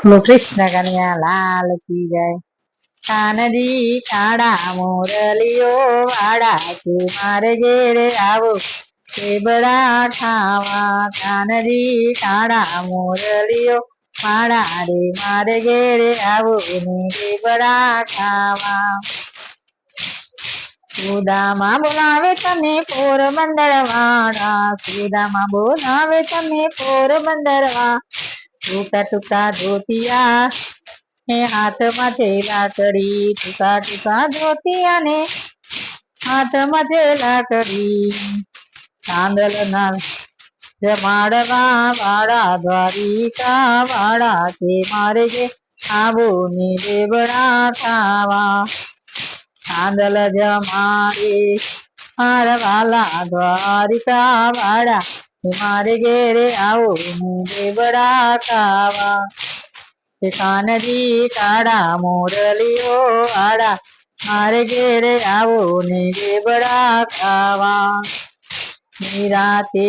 કૃષ્ણ કન્યા લાલ કી જાય કાનજી કાળા મોરલીઓ વાળા મારે ઘેરે આવો કેબડા ખાવા કાનજી કાળા મોરલીઓ માળા રે મારે ઘેરે આવો ને કેબડા ખાવા સુદામાં બોલાવે તમે પોરબંદર વાળા સુદામાં બોલાવે તમે પોરબંદર વાળા ટૂંકા ટૂંકા ધોતિયા હે હાથમાં છે લાકડી, ટૂંકા ટૂંકા ધોતિયા ને હાથમાં છે લાકડી. ચાંદલ ના જમાડવા વાળા, દ્વારિકા વાળા કે મારે જે આવો ને દેવડા થાવા ચાંદલ જમાડે મારા વાલા દ્વારિકા વાળા મારે ઘેરે આવો દેવડા કાવા હે કાનજી કાળા મોરલીઓ આડા મારે ઘેરે આવો ને દેવડા કાવા નિરાતે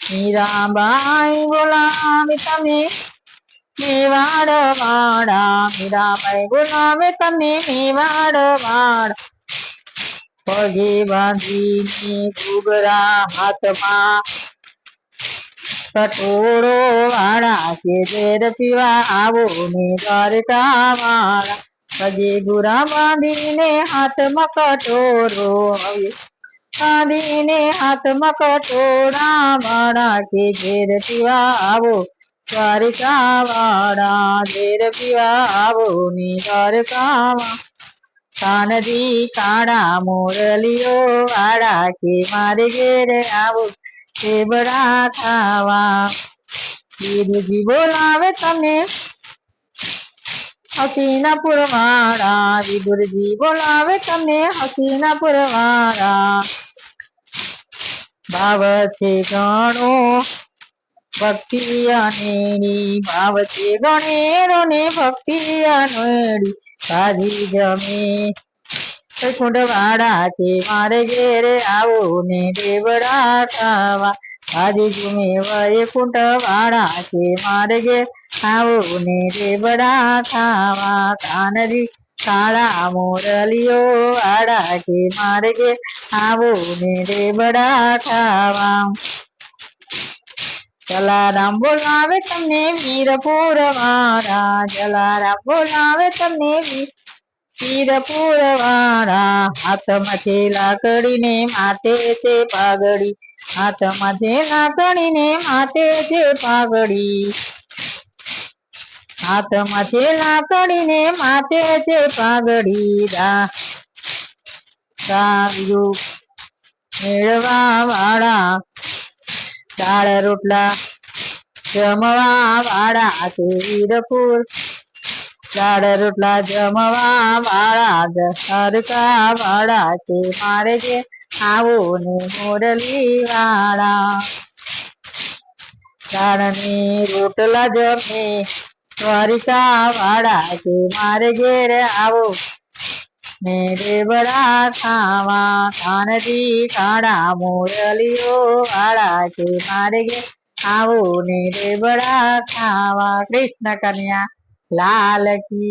મીરાબાઈ બોલાવે તમે મેવાડ વાળા મીરાબાઈ બોલાવે તમે મેવાડ વાળા પગે બાંધીને ઘૂઘરા હાથમાં. કટોળો વાળા કે ઝેર પીવા આવો ને દ્વારકા વાળા. પગે ગુરા બાંધીને હાથમાં કટોરો હવે. બાંધીને હાથમાં કટોરા વાળા કે ઝેર પીવા આવો. દ્વારકા વાળા ઝેર પીવા આવો ને દ્વારકા કાનજી કાળા મોરલીઓ વાળા કે મારે ઘેરે આવો કેબડા ખાવા. વિદુજી બોલાવે તમે હસીનાપુર વાળા વિદુરજી બોલાવે તમે હસીનાપુર વાળા. ભાવ છે ગણો ભક્તિ અનેડી ભાવ છે ગણેરો ને ભક્તિ અનેડી ભાજી જમે કુંડ વાળા છે? મારે ઘેરે આવો ને દેવડા ખાવા. ભાજી જુમે વય કુંડ વાળા છે. મારે ઘેર આવો ને દેવડા ખાવા. કાનરી, કાળા મોરલીઓ વાળા કે મારે ઘેર આવો ને દેવડા ખાવા. જલારામ બોલાવે તમને વીરપુર વાળા જલારામ બોલાવે તમને વીરપુર વાળા હાથમાં છે લાકડીને, માથે છે પાઘડી. હાથમાં છે લાકડીને, માથે છે પાઘડી. હાથમાં છે લાકડીને, માથે છે પાઘડી. દા સારું મેળવા વાળા દાળ, રોટલા, જમવા વાળા વીરપુર. ચાળ રોટલા, જમવા વાળા સરકા વાળા છે. મારે જે આવો ને મોરલી વાળા. ચાળની રોટલા જમે દ્વારિકા વાળા છે. મારે ઘેર આવો ને દેવડા ખાવા કાનજી કાળા મોરલીઓ વાળા છે મારે ગે આવો ને દેવડા ખાવા, કૃષ્ણ કન્યા, લાલ કી